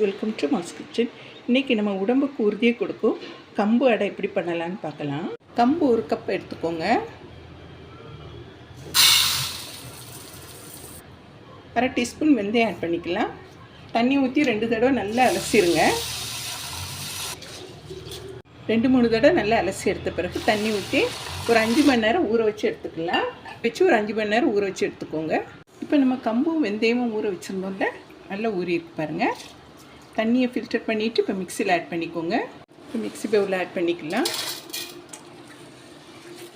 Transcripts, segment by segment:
Welcome to mass kitchen இன்றைக்கி நம்ம உடம்புக்கு உறுதியை கொடுக்கும் கம்பு அடை எப்படி பண்ணலான்னு பார்க்கலாம். கம்பு ஒரு கப் எடுத்துக்கோங்க. அரை டீஸ்பூன் வெந்தயம் ஆட் பண்ணிக்கலாம். தண்ணி ஊற்றி ரெண்டு தடவை நல்லா அலசிடுங்க ரெண்டு மூணு தடவை நல்லா அலசி எடுத்த பிறகு தண்ணி ஊற்றி ஒரு அஞ்சு மணி நேரம் ஊற வச்சு எடுத்துக்கலாம். வச்சு ஒரு அஞ்சு மணி நேரம் ஊற வச்சு எடுத்துக்கோங்க. இப்போ நம்ம கம்பும் வெந்தயமும் ஊற வச்சுருந்தோம்ல நல்லா ஊறி இருக்கு பாருங்கள் தண்ணியை ஃபில்டர் பண்ணிவிட்டு இப்போ மிக்சியில் ஆட் பண்ணிக்கோங்க. இப்போ மிக்ஸி பவுலில் ஆட் பண்ணிக்கலாம்.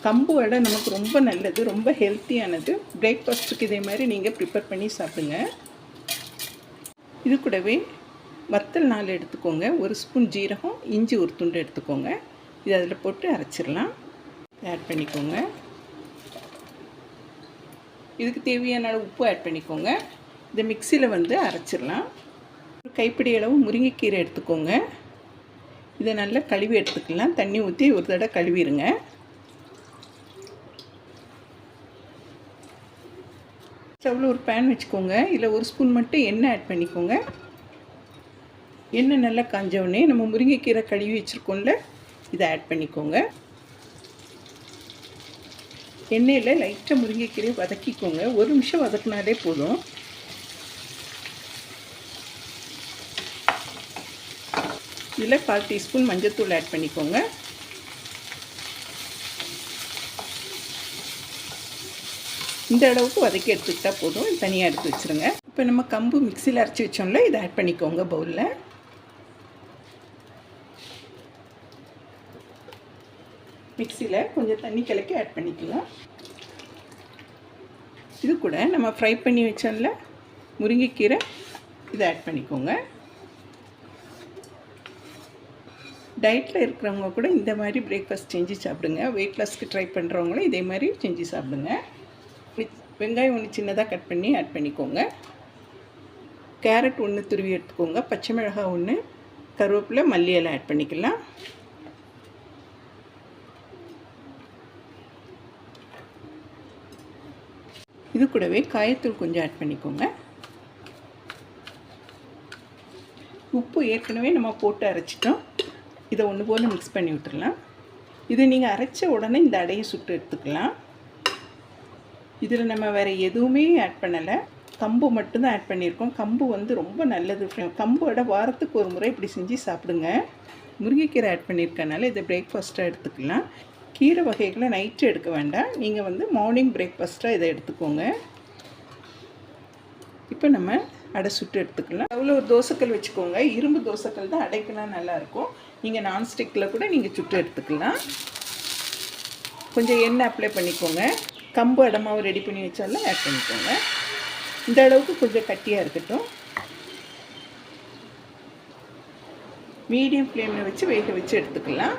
கம்பு வடை நமக்கு ரொம்ப நல்லது ரொம்ப ஹெல்த்தியானது பிரேக்ஃபாஸ்ட்டுக்கு இதே மாதிரி நீங்கள் ப்ரிப்பேர் பண்ணி சாப்பிடுங்க. இது கூடவே வத்தல் நாலு எடுத்துக்கோங்க. ஒரு ஸ்பூன் ஜீரகம் இஞ்சி ஒரு துண்டு எடுத்துக்கோங்க. இது அதில் போட்டு அரைச்சிடலாம். ஆட் பண்ணிக்கோங்க. இதுக்கு தேவையான உப்பு ஆட் பண்ணிக்கோங்க. இதை மிக்சியில் வந்து அரைச்சிடலாம். ஒரு கைப்பிடி அளவு முருங்கைக்கீரை எடுத்துக்கோங்க. இதை நல்லா கழுவி எடுத்துக்கலாம். தண்ணி ஊற்றி ஒரு தடவை கழுவிடுங்க. ஸ்டவ்வில் ஒரு பேன் வச்சுக்கோங்க. இதில் ஒரு ஸ்பூன் மட்டும் எண்ணெய் ஆட் பண்ணிக்கோங்க. எண்ணெய் நல்லா காஞ்சவுடனே நம்ம முருங்கைக்கீரை கழுவி வச்சுருக்கோம்ல இதை ஆட் பண்ணிக்கோங்க. எண்ணெயில் லைட்டாக முருங்கைக்கீரையை வதக்கிக்கோங்க. ஒரு நிமிஷம் வதக்கினாலே போதும். இதில் கால் டீஸ்பூன் மஞ்சத்தூள் ஆட் பண்ணிக்கோங்க. இந்த அளவுக்கு வதக்கி எடுத்துக்கிட்டால் போதும். தனியாக எடுத்து வச்சுருங்க. இப்போ நம்ம கம்பு மிக்சியில் அரைச்சி வச்சோம்ல இதை ஆட் பண்ணிக்கோங்க பவுலில். மிக்சியில் கொஞ்சம் தண்ணி கலக்கி ஆட் பண்ணிக்கலாம். இது கூட நம்ம ஃப்ரை பண்ணி வச்சோம்ல முருங்கைக்கீரை இதை ஆட் பண்ணிக்கோங்க. டயட்டில் இருக்கிறவங்க கூட இந்த மாதிரி பிரேக்ஃபாஸ்ட் செஞ்சு சாப்பிடுங்க. வெயிட் லாஸ்க்கு ட்ரை பண்ணுறவங்களும் இதே மாதிரி செஞ்சு சாப்பிடுங்க. வெங்காயம் ஒன்று சின்னதாக கட் பண்ணி ஆட் பண்ணிக்கோங்க. கேரட் ஒன்று துருவி எடுத்துக்கோங்க. பச்சை மிளகாய் ஒன்று கருவேப்பிலை மல்லி எல்லாம் ஆட் பண்ணிக்கலாம். இது கூடவே காயத்தூள் கொஞ்சம் ஆட் பண்ணிக்கோங்க. உப்பு ஏற்கனவே நம்ம போட்டு அரைச்சிட்டோம். இதை ஒன்று போல் மிக்ஸ் பண்ணி விட்டுடலாம் இது நீங்கள் அரைச்ச உடனே இந்த அடையை சுட்டு எடுத்துக்கலாம். இதில் நம்ம வேறு எதுவுமே ஆட் பண்ணலை. கம்பு மட்டும்தான் ஆட் பண்ணியிருக்கோம். கம்பு வந்து ரொம்ப நல்லது கம்போட வாரத்துக்கு ஒரு முறை இப்படி செஞ்சு சாப்பிடுங்க. முருங்கைக்கீரை ஆட் பண்ணியிருக்கனால இதை பிரேக்ஃபாஸ்ட்டாக எடுத்துக்கலாம். கீரை வகைகளை நைட்டு எடுக்க வேண்டாம். நீங்கள் வந்து மார்னிங் பிரேக்ஃபாஸ்ட்டாக இதை எடுத்துக்கோங்க. இப்போ நம்ம அடை சுட்டு எடுத்துக்கலாம். அவ்வளோ ஒரு தோசைக்கல் வச்சுக்கோங்க. இரும்பு தோசைக்கல் தான் அடைக்கலாம் நல்லாயிருக்கும். நீங்கள் நான்ஸ்டிக்கில் கூட நீங்கள் சுட்டு எடுத்துக்கலாம். கொஞ்சம் எண்ணெய் அப்ளை பண்ணிக்கோங்க. கம்பு அடமாவை ரெடி பண்ணி வச்சாலும் ஆட் பண்ணிக்கோங்க. இந்த அளவுக்கு கொஞ்சம் கட்டியாக இருக்கட்டும். மீடியம் ஃப்ளேமில் வச்சு வேக வச்சு எடுத்துக்கலாம்.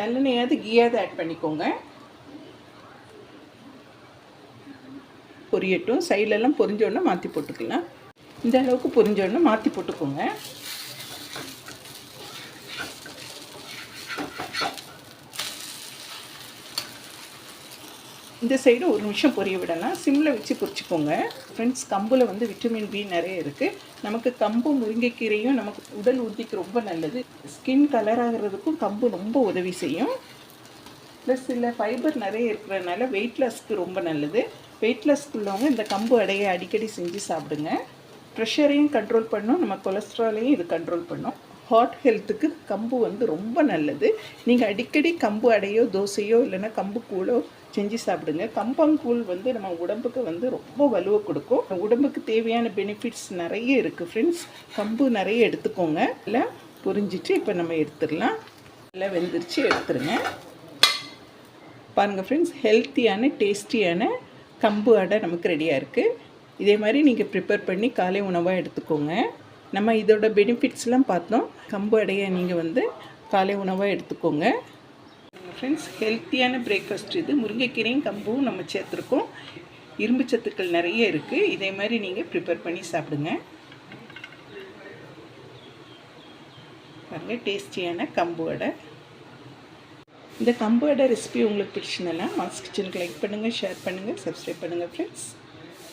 நல்லெண்ணெயாவது கீயாவது ஆட் பண்ணிக்கோங்க. பொரியட்டும். சைட்லெல்லாம் பொரிஞ்சோடனே மாற்றி போட்டுக்கலாம். இந்த அளவுக்கு பொரிஞ்சோடனே மாற்றி போட்டுக்கோங்க. இந்த சைடு ஒரு நிமிஷம் பொரிய விடலாம். சிம்மில் வச்சு பொரிச்சுக்கோங்க. ஃப்ரெண்ட்ஸ் கம்பில் வந்து விட்டமின் பி நிறைய இருக்குது நமக்கு கம்பு முருங்கைக்கீரையும் நமக்கு உடல் உறுதிக்கு ரொம்ப நல்லது. ஸ்கின் கலர் ஆகிறதுக்கும் கம்பு ரொம்ப உதவி செய்யும். ப்ளஸ் இதில் ஃபைபர் நிறைய இருக்கிறதுனால வெயிட் லாஸ்க்கு ரொம்ப நல்லது. வெயிட் லாஸ்க்கு உள்ளவங்க இந்த கம்பு அடையை அடிக்கடி செஞ்சு சாப்பிடுங்க. ப்ரெஷரையும் கண்ட்ரோல் பண்ணும் நம்ம கொலஸ்ட்ராலையும் இது கண்ட்ரோல் பண்ணும். ஹார்ட் ஹெல்த்துக்கு கம்பு வந்து ரொம்ப நல்லது. நீங்கள் அடிக்கடி கம்பு அடையோ தோசையோ இல்லைன்னா கம்பு கூழோ செஞ்சு சாப்பிடுங்க. கம்பங்கூழ் வந்து நம்ம உடம்புக்கு வந்து ரொம்ப வலுவை கொடுக்கும். உடம்புக்கு தேவையான பெனிஃபிட்ஸ் நிறைய இருக்குது ஃப்ரெண்ட்ஸ் கம்பு நிறைய எடுத்துக்கோங்க. இல்லை புரிஞ்சிட்டு இப்போ நம்ம எடுத்துடலாம். நல்லா வெந்துருச்சு எடுத்துருங்க. பாருங்கள் ஃப்ரெண்ட்ஸ் ஹெல்த்தியான டேஸ்டியான கம்பு அடை நமக்கு ரெடியாக இருக்குது இதே மாதிரி நீங்கள் ப்ரிப்பேர் பண்ணி காலை உணவாக எடுத்துக்கோங்க. நம்ம இதோட பெனிஃபிட்ஸ்லாம் பார்த்தோம். கம்பு அடையை நீங்கள் வந்து காலை உணவாக எடுத்துக்கோங்க. ஃப்ரெண்ட்ஸ் ஹெல்த்தியான பிரேக்ஃபாஸ்ட் இது. முருங்கைக்கீரையும் கம்பும் நம்ம சேர்த்துருக்கோம். இரும்பு சத்துக்கள் நிறைய இருக்குது இதே மாதிரி நீங்கள் ப்ரிப்பேர் பண்ணி சாப்பிடுங்க. பாருங்கள் டேஸ்டியான கம்பு அடை. இந்த கம்பு வடை ரெசிபி உங்களுக்கு பிடிச்சிருந்தேன்னா மாஸ் கிச்சனுக்கு லைக் பண்ணுங்கள் ஷேர் பண்ணுங்கள் சப்ஸ்கிரைப் பண்ணுங்கள் ஃப்ரெண்ட்ஸ்